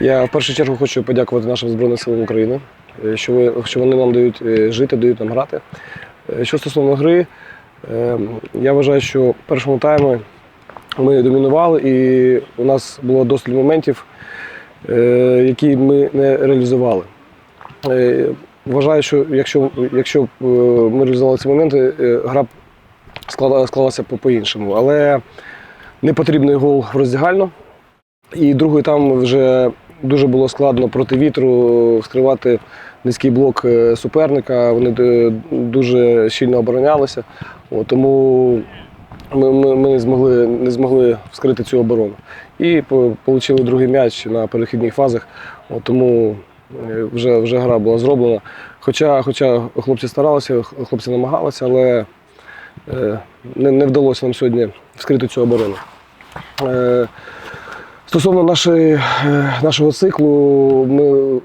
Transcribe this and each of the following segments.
Я в першу чергу хочу подякувати нашим Збройним силам України, е, що, ви, що вони нам дають е, жити, дають нам грати. Е, Що стосовно гри, е, я вважаю, що в першому таймі ми домінували і у нас було досить моментів, які ми не реалізували. Вважаю, що якщо, якщо ми реалізували ці моменти, гра б склалася по- по-іншому. Але непотрібний гол в роздягальну. І другий там вже дуже було складно проти вітру вскривати низький блок е, суперника. Вони дуже щільно оборонялися. Тому ми, ми, ми змогли, не змогли вскрити цю оборону. І отримали другий м'яч на перехідних фазах. Тому е, вже, вже гра була зроблена. Хоча, хоча хлопці старалися, хлопці намагалися, але е, не, не вдалося нам сьогодні вскрити цю оборону. Стосовно нашої, е, нашого циклу, ми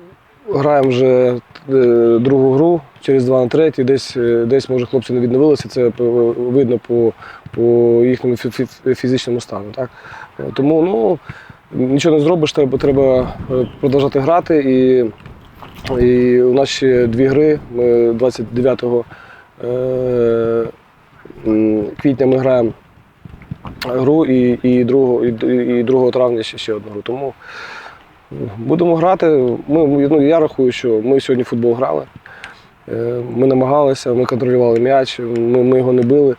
граємо вже е, другу гру через два на третій. Десь, е, десь може, хлопці не відновилися, це видно по, по їхньому фі- фі- фізичному стану. Так? Тому ну, нічого не зробиш, треба, треба продовжувати грати. І, і у нас ще дві гри. Ми 29 е, квітня ми граємо гру і, і, 2, і, і 2 травня ще, ще одну гру. Тому будемо грати. Ми, ну, я рахую, що ми сьогодні футбол грали. Е, Ми намагалися, ми контролювали м'яч, ми, ми його не били.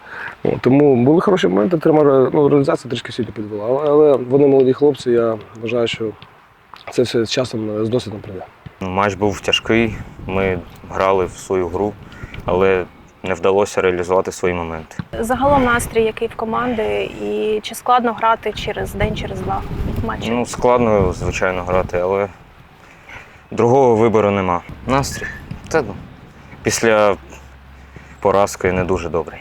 Тому були хороші моменти, треба, ну, реалізація трішки сьогодні підвела. Але, але вони молоді хлопці, я вважаю, що це все з часом е, з досвідом прийде. Матч був тяжкий, ми грали в свою гру, але не вдалося реалізувати свої моменти. Загалом настрій, який в команди, і чи складно грати через день, через два матчі? Ну, складно, звичайно, грати, але другого вибору нема. Настрій. Та ну, після поразки не дуже добрий.